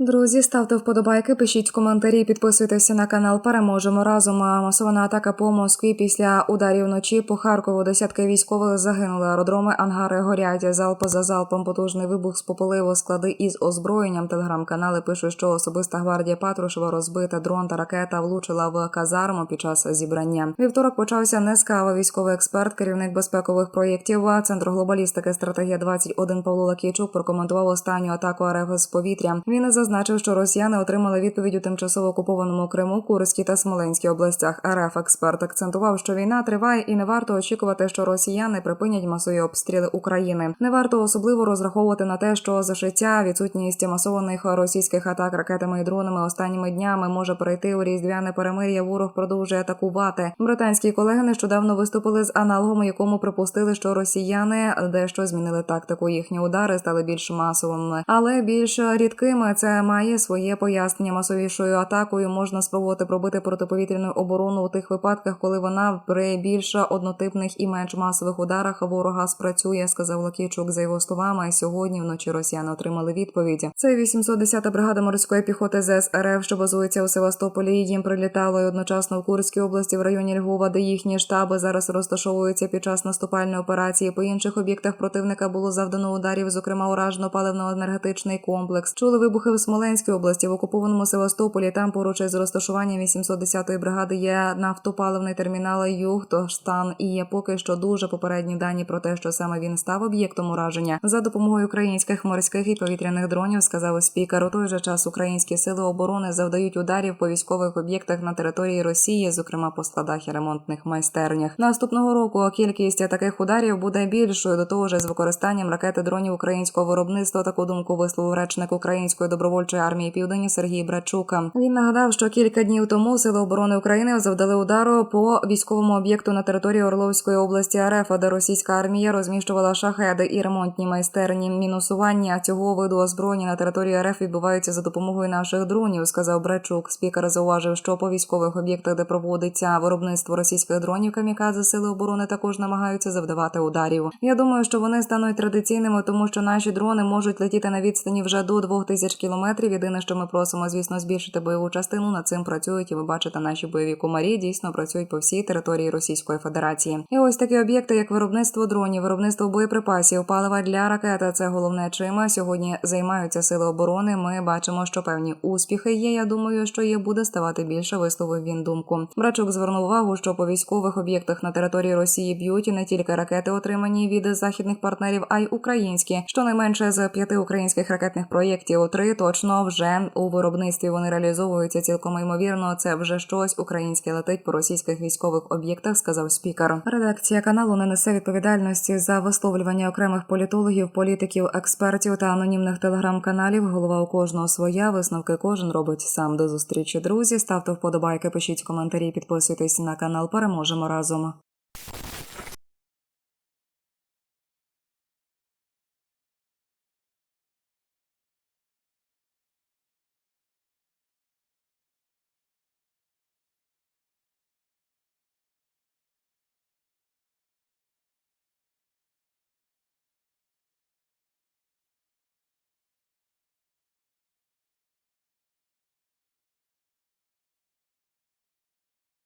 Друзі, ставте вподобайки, пишіть коментарі, підписуйтеся на канал. Переможемо разом. А Масована атака по Москві після ударів вночі по Харкову. Десятки військових загинули. Аеродроми, ангари горять. Залп за залпом потужний вибух спопалив склади із озброєнням. Телеграм-канали пишуть, що особиста гвардія Патрушева розбита дрон та ракета влучила в казарму під час зібрання. Вівторок почався не з кави. Військовий експерт, керівник безпекових проєктів Центру глобалістики стратегія 21 Павло Лакійчук прокоментував останню атаку РФ з повітря. Він зазначив, що росіяни отримали відповідь у тимчасово окупованому Криму, Курській та Смоленській областях. РФ експерт акцентував, що війна триває, і не варто очікувати, що росіяни припинять масові обстріли України. Не варто особливо розраховувати на те, що зашиття, відсутність масованих російських атак ракетами і дронами останніми днями може перейти у різдвяне перемир'я. Ворог продовжує атакувати. Британські колеги нещодавно виступили з аналогом, якому припустили, що росіяни дещо змінили тактику. Їхні удари стали більш масовими, але більш рідкими. Це має своє пояснення. Масовішою атакою можна спробувати пробити протиповітряну оборону у тих випадках, коли вона при більш однотипних і менш масових ударах ворога спрацює, сказав Лакійчук за його словами. Сьогодні вночі росіяни отримали відповідь. Це 810-та бригада морської піхоти ЗС РФ, що базується у Севастополі. Їм прилітало і одночасно в Курській області в районі Львова, де їхні штаби зараз розташовуються під час наступальної операції. По інших об'єктах противника було завдано ударів, зокрема уражено паливно-енергетичний комплекс. Чули вибухи в Смоленській області в окупованому Севастополі. Там поруч із розташуванням 810-ї бригади є нафтопаливний термінал Юг, Юхтоштан. І є поки що дуже попередні дані про те, що саме він став об'єктом ураження за допомогою українських морських і повітряних дронів. Сказав спікер. У той же час українські сили оборони завдають ударів по військових об'єктах на території Росії, зокрема по складах і ремонтних майстернях. Наступного року кількість таких ударів буде більшою. До того ж, з використанням ракети дронів українського виробництва. Таку думку висловив речник української добровольчої армії Південь Сергій Брачука. Він нагадав, що кілька днів тому сили оборони України завдали удару по військовому об'єкту на території Орловської області РФ, де російська армія розміщувала шахеди і ремонтні майстерні. Мінусування цього виду озброєння на території РФ відбуваються за допомогою наших дронів, сказав Брачук. Спікер зауважив, що по військових об'єктах, де проводиться виробництво російських дронів, камікадзе сили оборони також намагаються завдавати ударів. Я думаю, що вони стануть традиційними, тому що наші дрони можуть летіти на відстані вже до 2000 кілометрів. Єдине, що ми просимо, звісно, збільшити бойову частину. Над цим працюють і ви бачите, наші бойові комарі дійсно працюють по всій території Російської Федерації. І ось такі об'єкти, як виробництво дронів, виробництво боєприпасів, палива для ракети. Це головне чима сьогодні займаються сили оборони. Ми бачимо, що певні успіхи є. Я думаю, що їх буде ставати більше. Висловив він думку. Брачук звернув увагу, що по військових об'єктах на території Росії б'ють не тільки ракети, отримані від західних партнерів, а й українські. Щонайменше з п'яти українських ракетних проєктів три точно вже у виробництві вони реалізовуються цілком ймовірно. Це вже щось українське летить по російських військових об'єктах, сказав спікер. Редакція каналу не несе відповідальності за висловлювання окремих політологів, політиків, експертів та анонімних телеграм-каналів. Голова у кожного своя висновки кожен робить сам до зустрічі. Друзі, ставте вподобайки, пишіть коментарі, підписуйтесь на канал. Переможемо разом.